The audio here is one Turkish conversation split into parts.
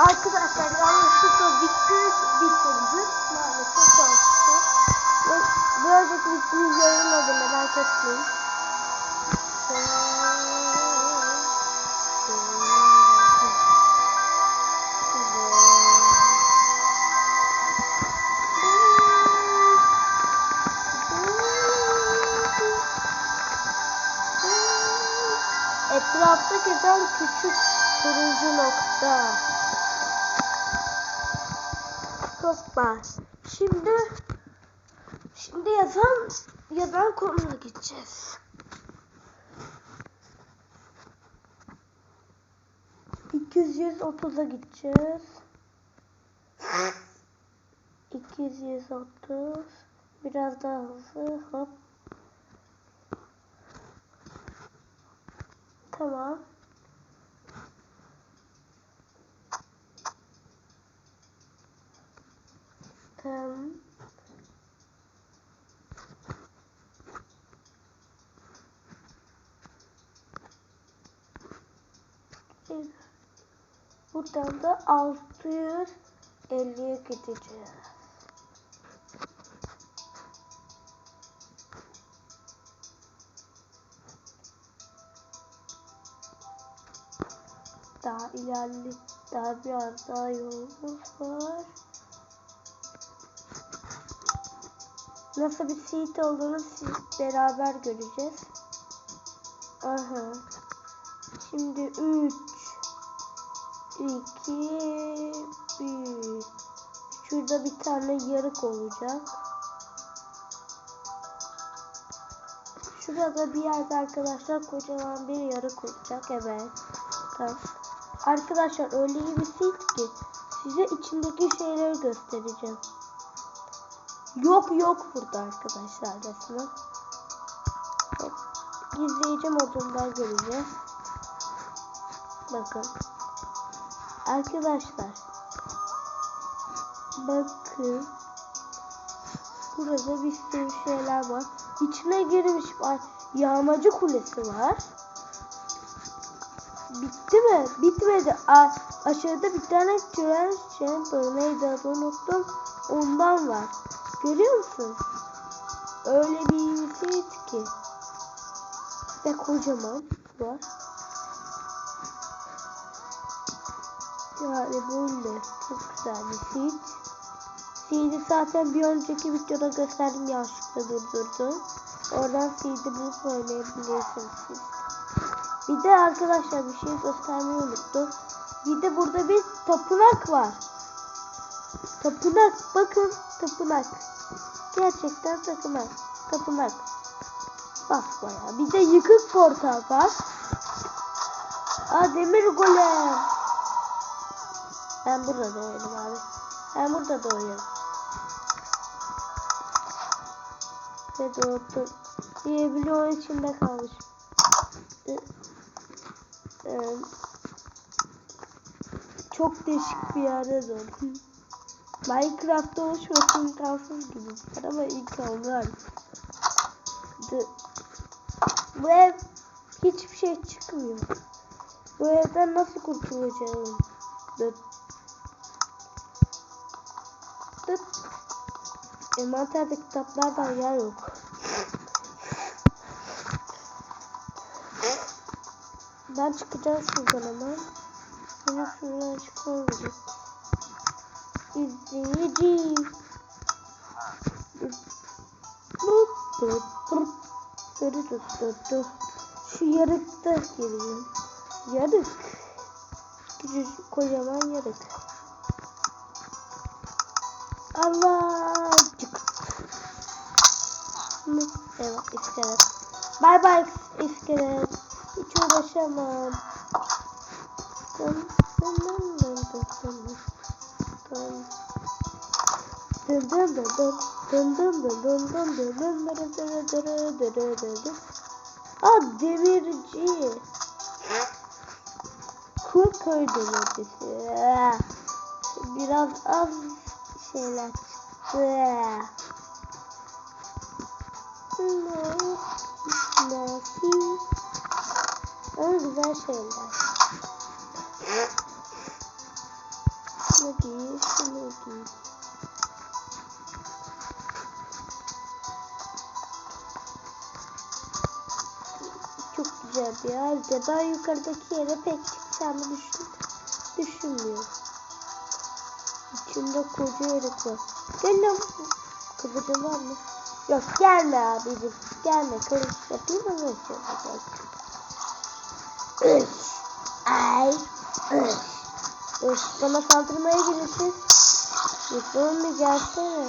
Arkadaşlar yanlışlıkla bitti bitirdi. Maalesef çalıştı. Ve bir önceki bittiğimiz yayınladı merak etmeyin. Etrafta gezen küçük turuncu nokta. Hoppa. Şimdi şimdi yazan yazan konuna gideceğiz. Otuza gideceğiz. İki yüz otuz. Biraz daha hızlı. Hop. Tamam. Tamam. Buradan da 650'ye gideceğiz. Daha ilerli, daha biraz daha yolumuz var. Nasıl bir seat olduğunu siz beraber göreceğiz. Aha. Şimdi 3 2 1 Şurada bir tane yarık olacak. Şurada bir yerde arkadaşlar kocaman bir yarık olacak. Evet. Tamam. Arkadaşlar öyle iyi bir seat ki size içindeki şeyleri göstereceğim. Yok yok burada arkadaşlar resmen. Gizleyici modunda göreceğiz. Bakın. Arkadaşlar. Bakın. Burada bir sürü şeyler var. İçine girmiş var. Yağmacı kulesi var. Bitti mi? Bitmedi. A aşağıda bir tane tren chamber neydi adı unuttum. Ondan var. Görüyor musun? Öyle bir şey ki. Ve kocaman var. Yani böyle çok güzel bir seed. Seed'i zaten bir önceki videoda gösterdim yanlışlıkla durdurdum. Oradan seed'i bulup oynayabilirsiniz siz. Bir de arkadaşlar bir şey göstermeyi unuttum. Bir de burada bir tapınak var. Tapınak bakın tapınak. Gerçekten tapınak. Tapınak. Bak bayağı. Bir de yıkık portal var. Aa demir golem. Ben burada doğuyorum abi. Ben burada doğuyorum. Ve doğdum. Diye içinde kalmış. Ee, e, çok değişik bir yerde doğdum. Minecraft'ta oluşması imkansız gibi var ama imkanlar. Bu ev hiçbir şey çıkmıyor. Bu evden nasıl kurtulacağım? Dıt. Dıt. Envanterde kitaplardan yer yok. Ben çıkacağım şuradan ama. Benim şuradan çıkamadım. İzleyici. Şu yarıkta gireceğim. Yarık. Küçücük kocaman yarık. Allah. Evet iskelet. Bay bay iskelet. Hiç uğraşamam. Dın dın dın dın dın dın. Dın. Dın dın. Aa demirci. Kum köy demircisi. Biraz az şeyler çıktı. Nasıl? Ama güzel şeyler. Şunu giy, şunu giy. Güzel bir halde. Ben yukarıdaki yere pek çıkacağımı düşün, düşünmüyorum. İçinde koca yarık var. Gel lan. Var mı? Yok gelme abicim. Gelme. Kılıç yapayım mı? Üç. Ay. Üç. Üç. Bana saldırmaya gelirsiniz. Lütfen bir gelsene.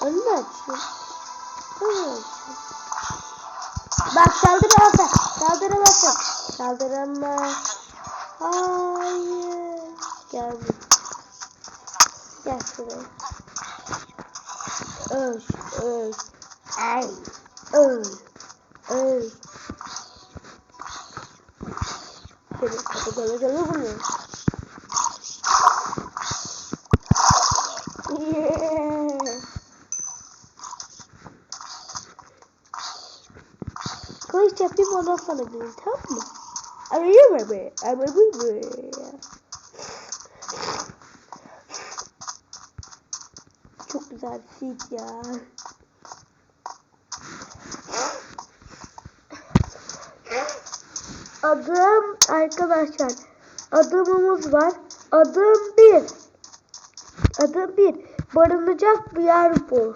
Önünü açın. Önünü açın. Bak saldıramazsın. Saldıramazsın. Saldıramaz. Hayır. Gel. Gel şuraya. Öl, öl. Ay, öl, öl. Şöyle kapı kapı kapı vuruyor. Yeah. Kılıç yapayım ondan sonra bilin tamam mı? Arayayım mı? Arayayım mı? Çok güzel fit ya. Adım arkadaşlar. Adımımız var. Adım bir. Adım bir. Barınacak bir yer bul.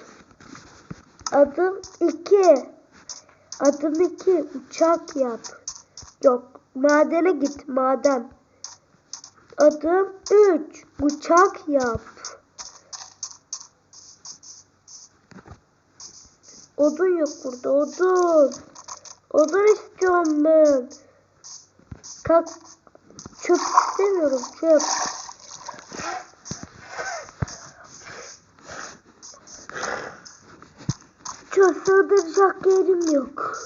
Adım iki. Adım iki. Uçak yap. Yok. Madene git. Maden. Adım üç. Uçak yap. Odun yok burada. Odun. Odun istiyorum ben. Kalk. Çöp istemiyorum. Çöp. toda de quero milk.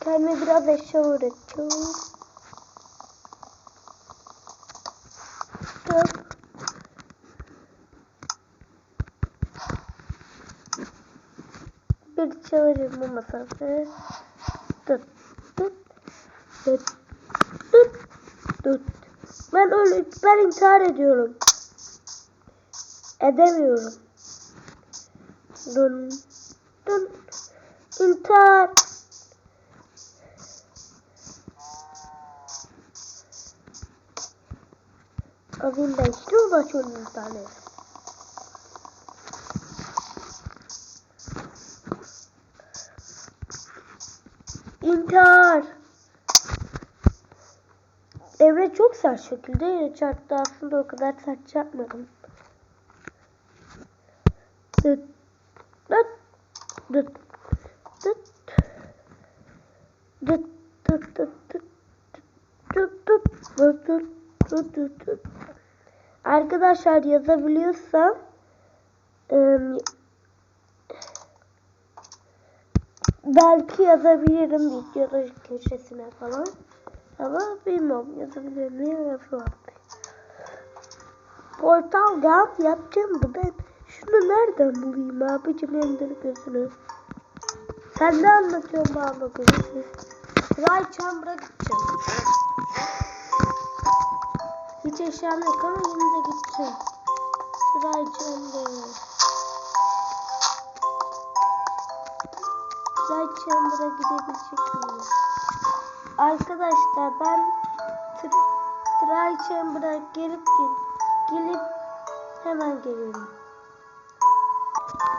Time me brother shoulder too. Çok. Bir çalışma masası. Tut, tut, tut, tut, tut. Ben öyle, ben intihar ediyorum. Edemiyorum. Dun, dun. İntihar. Alayım ben işte ulaşıyorum bir tane. İntihar. Evre çok sert şekilde çarptı. Aslında o kadar sert çarpmadım. Dıt. Dıt. Dıt. Arkadaşlar yazabiliyorsam belki yazabilirim videoda köşesine falan. Ama bilmiyorum yazabilirim. Niye yazıyorum? Portal yap yapacağım da ben şunu nereden bulayım abicim Ender gözünü? Sen ne anlatıyorsun bana gözünü? Ray Chamber'a gideceğim. Hiç eşyam yok ama yine de gideceğim. Ray Chamber'a. Ray Chamber'a gidebilecek miyim? Arkadaşlar ben Try Chamber'a gelip gel gelip hemen geliyorum.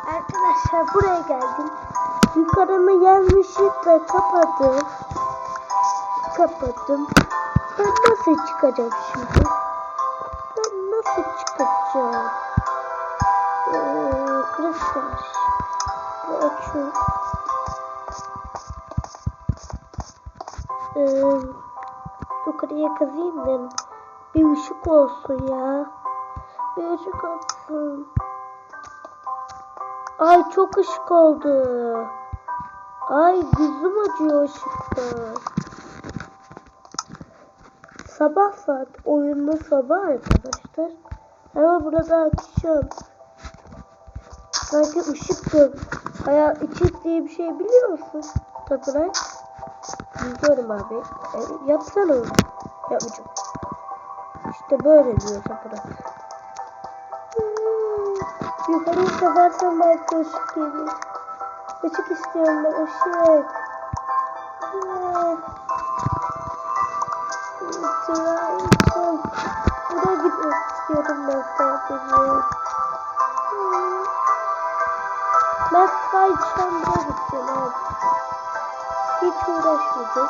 Arkadaşlar buraya geldim. Yukarımı yanlışlıkla kapadım. Kapattım. Ben nasıl çıkacağım şimdi? Ben nasıl çıkacağım? Ee. Bu açıyor. Ee, yukarıya kazayım da bir ışık olsun ya. Bir ışık olsun. Ay çok ışık oldu. Ay gözüm acıyor ışıkta. Sabah saat oyunda sabah arkadaşlar. Ama burada akşam. Sanki ışık gör. Hayal içi diye bir şey biliyor musun? Tapınak. Biliyorum abi. E, yapsana onu. Yapmayacağım. İşte böyle diyor tapınak. Yukarıyı kazarsan belki ışık gelir. Işık istiyorum ben ışık. Hmm. Tırayım. İstiyorum ben sadece. Hmm. Ben sadece buraya gideceğim abi. Hiç uğraşmayacağım.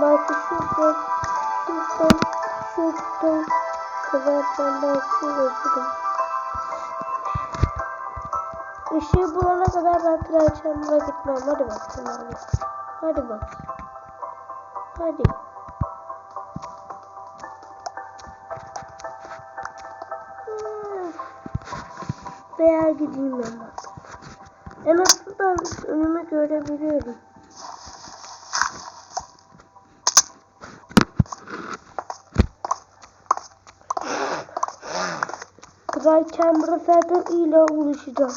Belki şuradan, şuradan, şuradan kazarsan belki uğraşırım. Işığı bulana kadar ben Trabzon'a gitmem. Hadi bakalım abi. Hadi bak. Hadi. Veya gideyim ben. En azından önümü görebiliyorum. Chamber'a zaten ile uğraşacağım.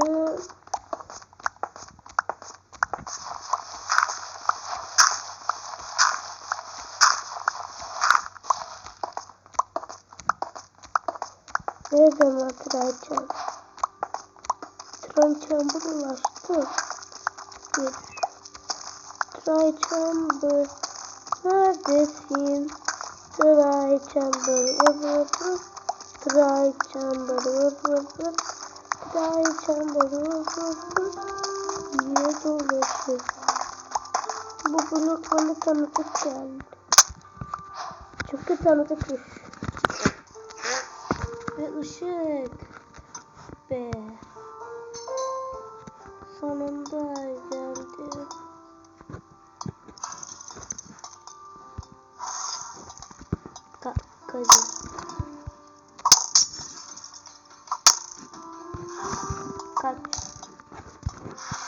Takıldı. Nereden hatırlayacağım? Tren Chamber ulaştı. Bir. Try Chamber. Neredesin? Try Chamber. Vur vur vur. Try Vur vur vur. Niye dolaşıyor? Bu blok bana tanıdık geldi. Çok tanıdıkmış. Ve ışık. Be. Sonunda Kaç.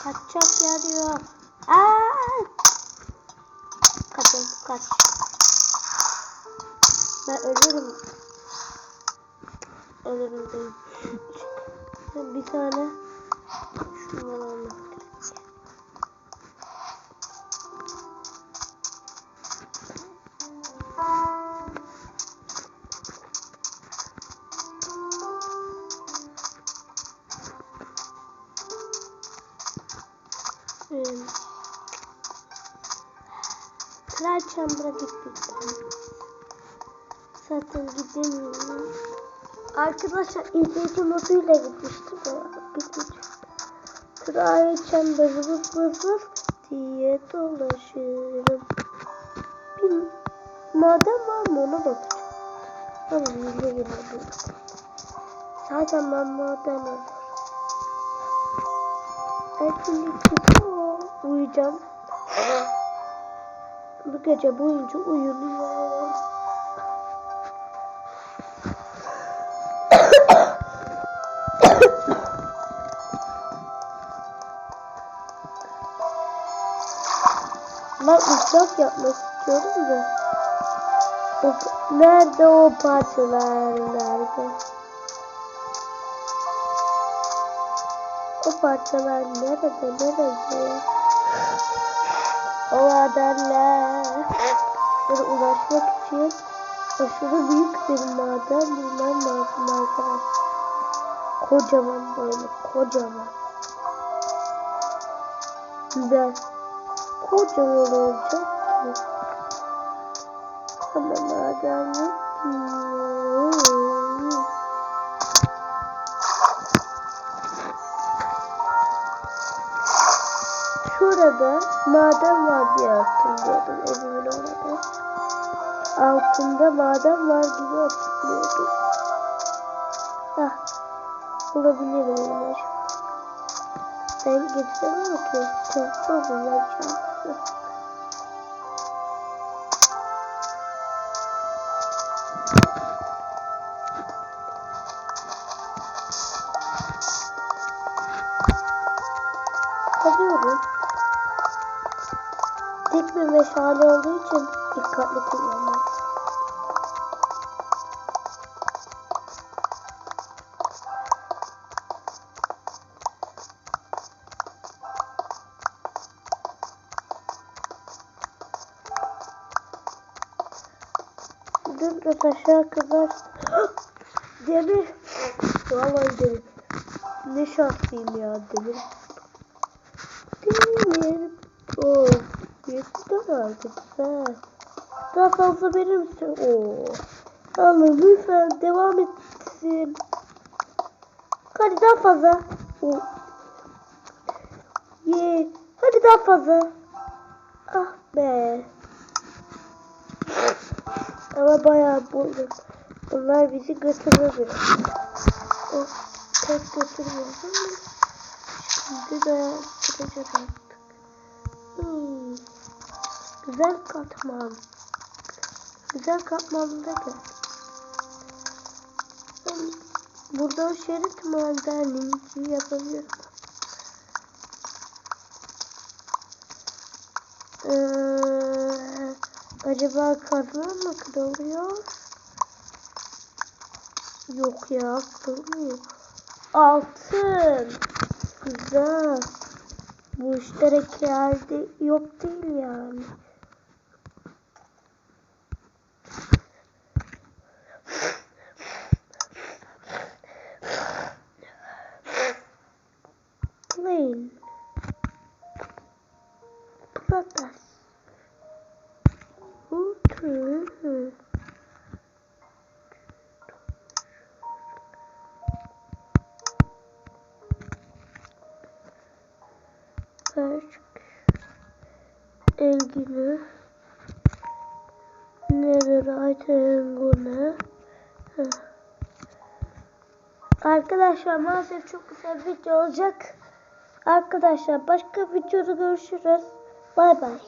Kaçacak yer yok. Aa! Kaçın kaç. Ben ölürüm. Ölürüm değil. Bir tane Ee, Kraliçem bırak gittik. Zaten gidemiyorum. Arkadaşlar izleyici moduyla gitmiştim. Gitmeyeceğim. Kraliçem böyle vız vız vız diye dolaşırım. Bir maden var mı ona bakacağım. Ama bilgi girelim. Zaten ben maden var. Etkinlik o. Uyuyacağım. Bu gece boyunca uyunuyor. Ben uçak yapmak istiyorum da. O, nerede o parçalar nerede? O parçalar nerede nerede? O madenler. Böyle ulaşmak için aşırı büyük bir maden bulmam lazım arkadaşlar. Kocaman böyle kocaman. Ben kocaman olacak ki. Ama maden yok ki. Şurada maden var diye hatırlıyordum evimin orada. Altında maden var gibi hatırlıyordum. Hah. Bulabilirim yine. Sen getirdin mi ki? Çok çok güzel bir meşale olduğu için dikkatli kullanmak. Dur aşağı kadar. Demir. Vallahi demir. Ne şanslıyım ya demir. Demir. Oo. Yeter artık. Ha. Daha fazla verir misin? Oo. Allah'ım lütfen devam etsin. Hadi daha fazla. Oo. Ye. Hadi daha fazla. Ah be. Ama bayağı buldum. Bunlar bizi götürür. O pek götürmüyor ama şimdi de gideceğiz artık. Hmm. Güzel katman. Güzel katmanda gel. Burada şerit madenini yapabilirim. Ee, acaba kazma mı kırılıyor? Yok ya kırılmıyor. Altın. Güzel. Bu işlerek yerde yok değil yani. Platas. Otur. Berk. Engini. Netherite Engine. Arkadaşlar maalesef çok kısa bir video olacak. Arkadaşlar başka videoda görüşürüz. Bay bay.